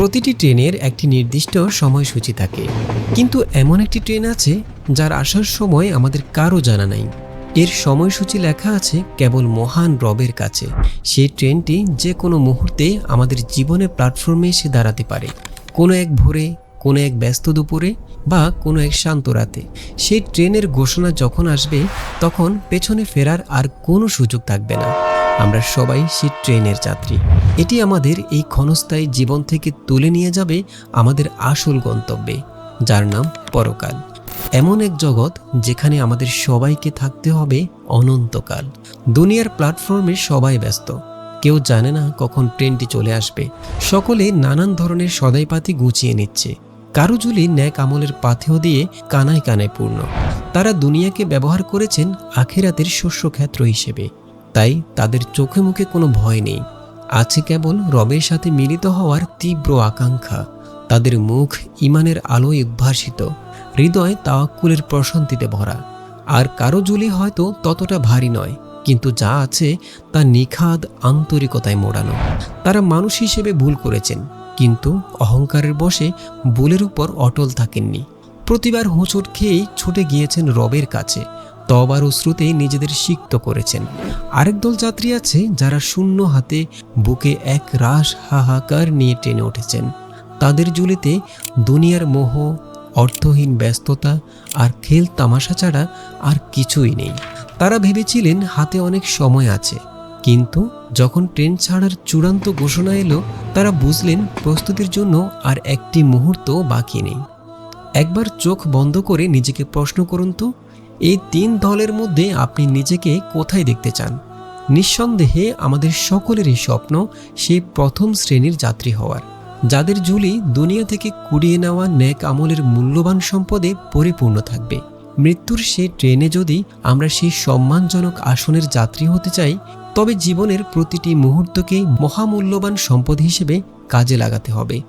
প্রতিটি ট্রেনের একটি নির্দিষ্ট সময়সূচি থাকে। কিন্তু এমন একটি ট্রেন আছে, যার আসার সময় আমাদের কারও জানা নাই। এর সময়সূচি লেখা আছে কেবল মহান রবের কাছে। সেই ট্রেনটি যে কোনো মুহূর্তে আমাদের জীবনে প্ল্যাটফর্মে এসে দাঁড়াতে পারে। কোনো এক ভোরে, কোনো এক ব্যস্ত দুপুরে বা কোনো এক শান্ত রাতে। সেই ট্রেনের ঘোষণা যখন আসবে, তখন পেছনে ফেরার আর কোনো সুযোগ থাকবে না। আমরা সবাই সেই ট্রেনের যাত্রী। এটি আমাদের এই ক্ষণস্থায়ী জীবন থেকে তুলে নিয়ে যাবে আমাদের আসল গন্তব্যে, যার নাম পরকাল। এমন এক জগৎ যেখানে আমাদের সবাইকে থাকতে হবে অনন্তকাল। দুনিয়ার প্ল্যাটফর্মে সবাই ব্যস্ত। কেউ জানে না কখন ট্রেনটি চলে আসবে। সকলে নানান ধরনের সদাইপাতি গুছিয়ে নিচ্ছে। কারও জুলি ন্যাক আমলের পাথেও দিয়ে কানায় কানায় পূর্ণ। তারা দুনিয়াকে ব্যবহার করেছেন আখেরাতের শস্যক্ষেত্র হিসেবে। তাই তাদের চোখে মুখে কোনো ভয় নেই। আছে কেবল রবের সাথে মিলিত হওয়ার তীব্র আকাঙ্ক্ষা। তাদের মুখ ইমানের আলোয় উদ্ভাসিত। হৃদয় তাওয়াক্কুলের প্রশান্তিতে ভরা। আর কারও জুলি হয়তো ততটা ভারী নয়, কিন্তু যা আছে তা নিখাদ আন্তরিকতায় মোড়ানো। তারা মানুষ হিসেবে ভুল করেছেন, কিন্তু অহংকারের বশে ভুলের উপর অটল থাকেননি। প্রতিবার হোঁচট খেয়েই ছুটে গিয়েছেন রবের কাছে। তবার অশ্রুতে নিজেদের সিক্ত করেছেন। আরেক দল যাত্রী আছে যারা শূন্য হাতে বুকে এক রাস হাহাকার নিয়ে টেনে উঠেছেন। তাদের জুলিতে দুনিয়ার মোহ, অর্থহীন ব্যস্ততা আর খেল তামাশা ছাড়া আর কিছুই নেই। তারা ভেবেছিলেন হাতে অনেক সময় আছে, কিন্তু যখন ট্রেন ছাড়ার চূড়ান্ত ঘোষণা এলো, তারা বুঝলেন প্রস্তুতির জন্য আর একটি মুহূর্ত বাকি নেই। একবার চোখ বন্ধ করে নিজেকে প্রশ্ন করুন তো এই তিন দলের মধ্যে আপনি নিজেকে কোথায় দেখতে চান? নিঃসন্দেহে আমাদের সকলেরই স্বপ্ন সেই প্রথম শ্রেণির যাত্রী হওয়ার। যাদের ঝুলি দুনিয়া থেকে কুড়িয়ে নেওয়া ন্যাক আমলের মূল্যবান সম্পদে পরিপূর্ণ থাকবে। মৃত্যুর সেই ট্রেনে যদি আমরা সেই সম্মানজনক আসনের যাত্রী হতে চাই, তবে জীবনের প্রতিটি মুহূর্তকেই মহামূল্যবান সম্পদ হিসেবে কাজে লাগাতে হবে।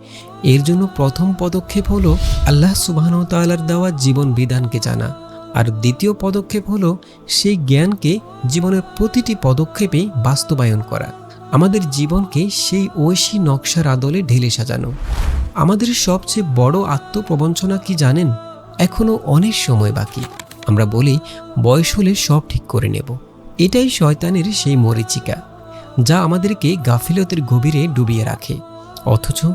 এর জন্য প্রথম পদক্ষেপ হলো আল্লাহ সুবাহতালার দেওয়া জীবন বিধানকে জানা। আর দ্বিতীয় পদক্ষেপ হলো সেই জ্ঞানকে জীবনের প্রতিটি পদক্ষেপে বাস্তবায়ন করা। আমাদের জীবনকে সেই ঐশী নকশার আদলে ঢেলে সাজানো। আমাদের সবচেয়ে বড় আত্মপ্রবঞ্চনা কি জানেন? এখনও অনেক সময় বাকি। আমরা বলি, বয়স হলে সব ঠিক করে নেব। এটাই শয়তানের সেই মরিচিকা, যা আমাদেরকে গাফিলতের গভীরে ডুবিয়ে রাখে। অথচ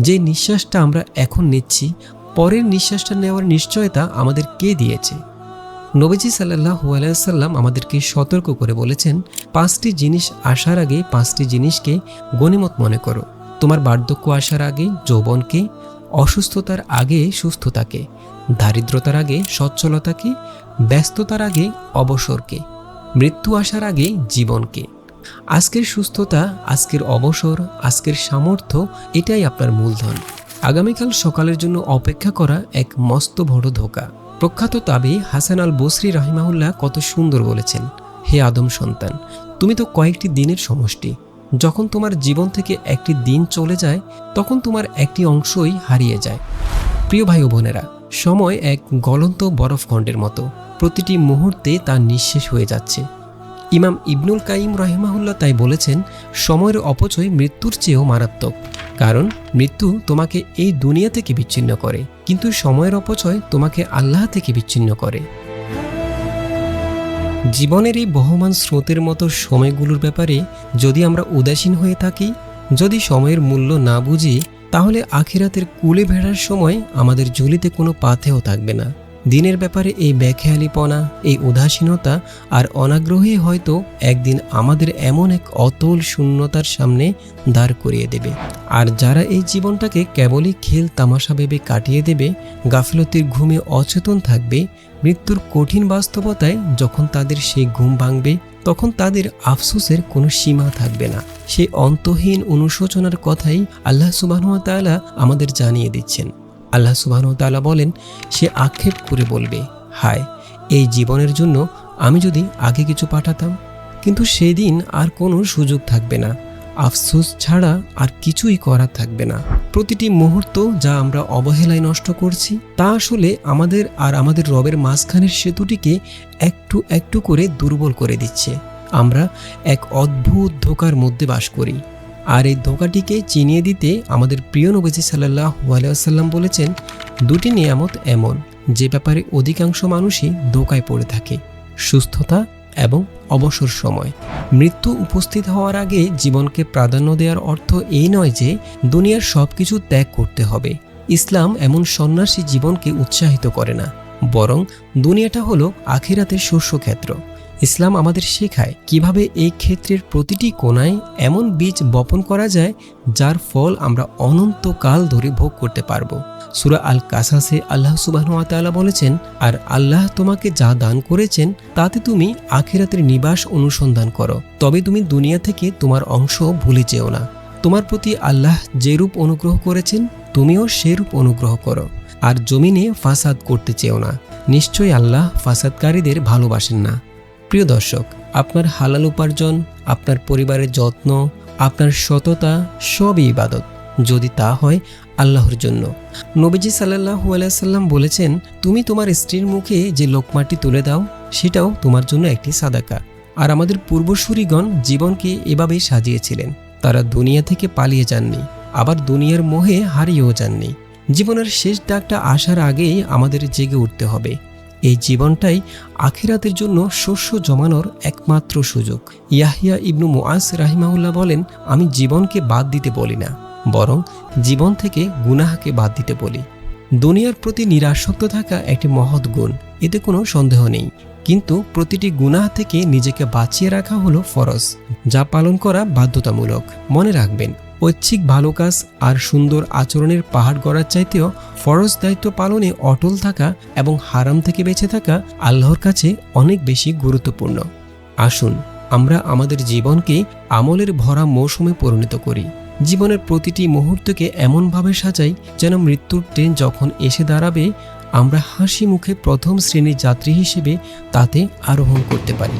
যে নিঃশ্বাসটা আমরা এখন নিচ্ছি, পরের নিঃশ্বাসটা নেওয়ার নিশ্চয়তা আমাদের কে দিয়েছে? নবীজি সাল্লাহ আলাইসাল্লাম আমাদেরকে সতর্ক করে বলেছেন, পাঁচটি জিনিস আসার আগে পাঁচটি জিনিসকে গণিমত মনে করো। তোমার বার্ধক্য আসার আগে যৌবনকে, অসুস্থতার আগে সুস্থতাকে, দারিদ্রতার আগে সচ্ছলতাকে, ব্যস্ততার আগে অবসরকে, মৃত্যু আসার আগে জীবনকে। আজকের সুস্থতা, আজকের অবসর, আজকের সামর্থ্য, এটাই আপনার মূলধন। আগামীকাল সকালের জন্য অপেক্ষা করা এক মস্ত বড় ধোকা। প্রখ্যাত তাবি হাসান আল বসরি রাহিমাহুল্লাহ কত সুন্দর বলেছেন, হে আদম সন্তান, তুমি তো কয়েকটি দিনের সমষ্টি। যখন তোমার জীবন থেকে একটি দিন চলে যায়, তখন তোমার একটি অংশই হারিয়ে যায়। প্রিয় ভাই বোনেরা, সময় এক গলন্ত বরফখণ্ডের মতো। প্রতিটি মুহূর্তে তা নিঃশেষ হয়ে যাচ্ছে। ইমাম ইবনুল কাইম রহিমাহুল্লাহ তাই বলেছেন, সময়ের অপচয় মৃত্যুর চেয়েও মারাত্মক। কারণ মৃত্যু তোমাকে এই দুনিয়া থেকে বিচ্ছিন্ন করে। কিন্তু সময়ের অপচয় তোমাকে আল্লাহ থেকে বিচ্ছিন্ন করে। জীবনের এই বহমান স্রোতের মতো সময়গুলোর ব্যাপারে যদি আমরা উদাসীন হয়ে থাকি, যদি সময়ের মূল্য না বুঝি, তাহলে আখিরাতের কুলে ভেড়ার সময় আমাদের ঝুলিতে কোনো পাথেও থাকবে না। দিনের ব্যাপারে এই ব্যাখেয়ালিপনা, এই উদাসীনতা আর অনাগ্রহী হয়তো একদিন আমাদের এমন এক অতল শূন্যতার সামনে দাঁড় করিয়ে দেবে। আর যারা এই জীবনটাকে কেবলই খেল তামাশা ভেবে কাটিয়ে দেবে, গাফিলতির ঘুমে অচেতন থাকবে, মৃত্যুর কঠিন বাস্তবতায় যখন তাদের সেই ঘুম ভাঙবে, তখন তাদের আফসোসের কোনো সীমা থাকবে না। সেই অন্তহীন অনুশোচনার কথাই আল্লাহ সুবাহতালা আমাদের জানিয়ে দিচ্ছেন। আল্লাহ সুবাহতালা বলেন, সে আক্ষেপ করে বলবে, হায়, এই জীবনের জন্য আমি যদি আগে কিছু পাঠাতাম, কিন্তু সেদিন আর কোনো সুযোগ থাকবে না। আফসোস ছাড়া আর কিছুই করার থাকবে না। প্রতিটি মুহূর্ত যা আমরা অবহেলায় নষ্ট করছি, তা আসলে আমাদের আর আমাদের রবের মাঝখানের সেতুটিকে একটু একটু করে দুর্বল করে দিচ্ছে। আমরা এক অদ্ভুত ধোকার মধ্যে বাস করি। আর এই ধোকাটিকে চিনিয়ে দিতে আমাদের প্রিয় নবীজি সাল্লাহ আলাইসাল্লাম বলেছেন, দুটি নিয়ামত এমন, যে ব্যাপারে অধিকাংশ মানুষই ধোকায় পড়ে থাকে, সুস্থতা এবং অবসর সময়। মৃত্যু উপস্থিত হওয়ার আগে জীবনকে প্রাধান্য দেওয়ার অর্থ এই নয় যে দুনিয়ার সব কিছু ত্যাগ করতে হবে। ইসলাম এমন সন্ন্যাসী জীবনকে উৎসাহিত করে না, বরং দুনিয়াটা হলো আখিরাতের শস্যক্ষেত্র। ইসলাম আমাদের শেখায় কীভাবে এই ক্ষেত্রের প্রতিটি কোনায় এমন বীজ বপন করা যায় যার ফল আমরা অনন্তকাল ধরে ভোগ করতে পারব। সুরা আল কাসাসে আল্লাহ সুবাহতালা বলেছেন, আর আল্লাহ তোমাকে যা দান করেছেন, তাতে তুমি আখিরাতের নিবাস অনুসন্ধান করো। তবে তুমি দুনিয়া থেকে তোমার অংশ ভুলে যেও না। তোমার প্রতি আল্লাহ যেরূপ অনুগ্রহ করেছেন, তুমিও সেরূপ অনুগ্রহ করো। আর জমিনে ফাসাদ করতে চেও না। নিশ্চয়ই আল্লাহ ফাসাদকারীদের ভালোবাসেন না। প্রিয় দর্শক, আপনার হালাল উপার্জন, আপনার পরিবারের যত্ন, আপনার সততা, সবই ইবাদত। যদি তা হয়, আল্লাহর জন্য। নবীজি সাল্লাহু আলাইসাল্লাম বলেছেন, তুমি তোমার স্ত্রীর মুখে যে লোকমাটি তুলে দাও, সেটাও তোমার জন্য একটি সাদাকা। আর আমাদের পূর্বসূরিগণ জীবনকে এভাবেই সাজিয়েছিলেন। তারা দুনিয়া থেকে পালিয়ে যাননি, আবার দুনিয়ার মোহে হারিয়েও যাননি। জীবনের শেষ ডাকটা আসার আগেই আমাদের জেগে উঠতে হবে। এই জীবনটাই আখিরাতের জন্য শস্য জমানোর একমাত্র সুযোগ। ইয়াহিয়া ইবনু মুআস রাহিমাহুল্লাহ বলেন, আমি জীবনকে বাদ দিতে বলি না, বরং জীবন থেকে গুনাহাকে বাদ দিতে বলি। দুনিয়ার প্রতি নিরাসক্ত থাকা একটি মহৎ গুণ, এতে কোনো সন্দেহ নেই। কিন্তু প্রতিটি গুনাহ থেকে নিজেকে বাঁচিয়ে রাখা হলো ফরজ, যা পালন করা বাধ্যতামূলক। মনে রাখবেন ঐচ্ছিক ভালো কাজ আর সুন্দর আচরণের পাহাড় গড়ার চাইতেও ফরজ দায়িত্ব পালনে অটল থাকা এবং হারাম থেকে বেঁচে থাকা আল্লাহর কাছে অনেক বেশি গুরুত্বপূর্ণ। আসুন, আমরা আমাদের জীবনকে আমলের ভরা মৌসুমে পরিণত করি। জীবনের প্রতিটি মুহূর্তকে এমনভাবে সাজাই যেন মৃত্যুর ট্রেন যখন এসে দাঁড়াবে, আমরা হাসি মুখে প্রথম শ্রেণির যাত্রী হিসেবে তাতে আরোহণ করতে পারি।